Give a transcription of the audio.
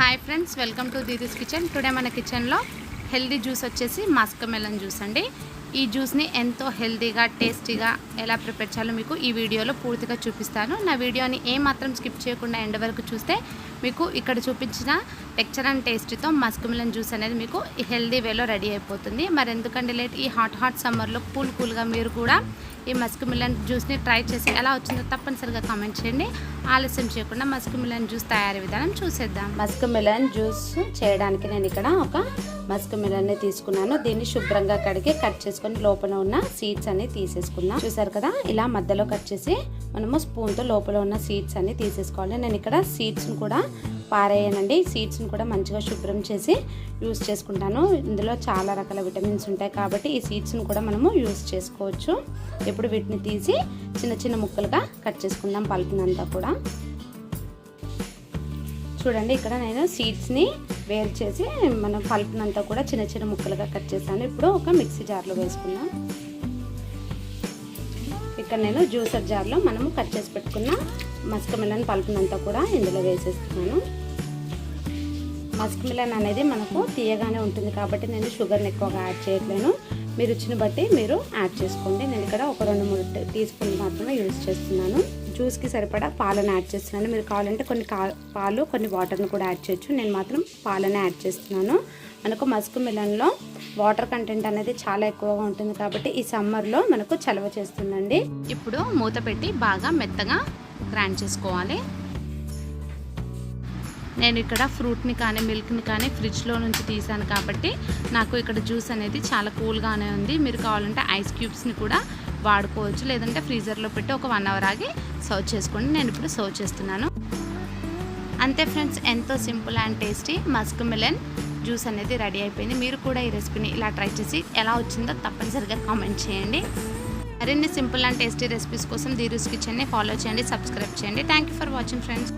Hi friends welcome to Didi's kitchen today మన కిచెన్లో healthy juice వచ్చేసి మస్క్ మెలన్ జ్యూస్ అండి. ఈ జ్యూస్ని ఎంతో హెల్దీగా టేస్టీగా ఎలా ప్రిపేర్ చేయాలో మీకు ఈ వీడియోలో పూర్తిగా చూపిస్తాను. నా వీడియోని ఏమాత్రం స్కిప్ చేయకుండా ఎండ్ వరకు చూస్తే మీకు ఇక్కడ చూపించిన టెక్చర్ అండ్ టేస్ట్తో మస్క్ మెలన్ జ్యూస్ అనేది మీకు హెల్దీ వేలో రెడీ అయిపోతుంది. మరి ఎందుకంటే లేట్ ఈ హాట్ హాట్ సమ్మర్లో కూల్ కూల్గా మీరు కూడా ఈ మస్క్ మిలన్ జ్యూస్ని ట్రై చేసి ఎలా వచ్చిందో తప్పనిసరిగా కామెంట్ చేయండి. ఆలస్యం చేయకుండా మస్క్ మిలన్ జ్యూస్ తయారీ విధానం చూసేద్దాం. మస్క్ మిలన్ జ్యూస్ చేయడానికి నేను ఇక్కడ ఒక మస్క్ మిలన్ని తీసుకున్నాను. దీన్ని శుభ్రంగా కడిగి కట్ చేసుకొని లోపల ఉన్న సీడ్స్ అన్ని తీసేసుకున్నాం చూసారు కదా ఇలా మధ్యలో కట్ చేసి మనము స్పూన్తో లోపల ఉన్న సీడ్స్ అన్ని తీసేసుకోవాలి. నేను ఇక్కడ సీడ్స్ని కూడా పారేయనండి. సీడ్స్ని కూడా మంచిగా శుభ్రం చేసి యూస్ చేసుకుంటాను. ఇందులో చాలా రకాల విటమిన్స్ ఉంటాయి కాబట్టి ఈ సీడ్స్ని కూడా మనము యూస్ చేసుకోవచ్చు. ఇప్పుడు వీటిని తీసి చిన్న చిన్న ముక్కలుగా కట్ చేసుకుందాం పలుపునంతా కూడా. చూడండి ఇక్కడ నేను సీడ్స్ని వేరు చేసి మనం పలుపునంతా కూడా చిన్న చిన్న ముక్కలుగా కట్ చేశాను. ఇప్పుడు ఒక మిక్సీ జార్లో వేసుకుందాం. ఇక్కడ నేను జ్యూసర్ జార్లో మనము కట్ చేసి పెట్టుకున్న మస్క్ మిలన్ పలుపునంతా కూడా ఇందులో వేసేస్తున్నాను. మస్క్ మిలన్ అనేది మనకు తీయగానే ఉంటుంది కాబట్టి నేను షుగర్ని ఎక్కువగా యాడ్ చేయట్లేను. మీ రుచిని బట్టి మీరు యాడ్ చేసుకోండి. నేను ఇక్కడ ఒక రెండు మూడు టీ స్పూన్లు మాత్రమే యూజ్ చేస్తున్నాను. జ్యూస్కి సరిపడా పాలను యాడ్ చేస్తున్నాను. మీరు కావాలంటే కొన్ని పాలు కొన్ని వాటర్ని కూడా యాడ్ చేయొచ్చు. నేను మాత్రం పాలను యాడ్ చేస్తున్నాను. మనకు మస్క్ మిలన్లో వాటర్ కంటెంట్ అనేది చాలా ఎక్కువగా ఉంటుంది కాబట్టి ఈ సమ్మర్లో మనకు చలవ చేస్తుందండి. ఇప్పుడు మూత పెట్టి బాగా మెత్తగా గ్రైండ్ చేసుకోవాలి. నేను ఇక్కడ ఫ్రూట్ని కానీ మిల్క్ని కానీ ఫ్రిడ్జ్లో నుంచి తీసాను కాబట్టి నాకు ఇక్కడ జ్యూస్ అనేది చాలా కూల్గానే ఉంది. మీరు కావాలంటే ఐస్ క్యూబ్స్ని కూడా వాడుకోవచ్చు. లేదంటే ఫ్రీజర్లో పెట్టి ఒక వన్ అవర్ ఆగి సర్వ్ చేసుకోండి. నేను ఇప్పుడు సర్వ్ చేస్తున్నాను. అంతే ఫ్రెండ్స్ ఎంతో simple and tasty musk melon juice అనేది రెడీ అయిపోయింది. మీరు కూడా ఈ రెసిపీని ఇలా ట్రై చేసి ఎలా వచ్చిందో తప్పనిసరిగా కామెంట్ చేయండి. మరిన్ని సింపుల్ అండ్ టేస్టీ రెసిపీస్ కోసం దీరూస్ కిచెన్ని ఫాలో చేయండి సబ్స్క్రైబ్ చేయండి. Thank you for watching friends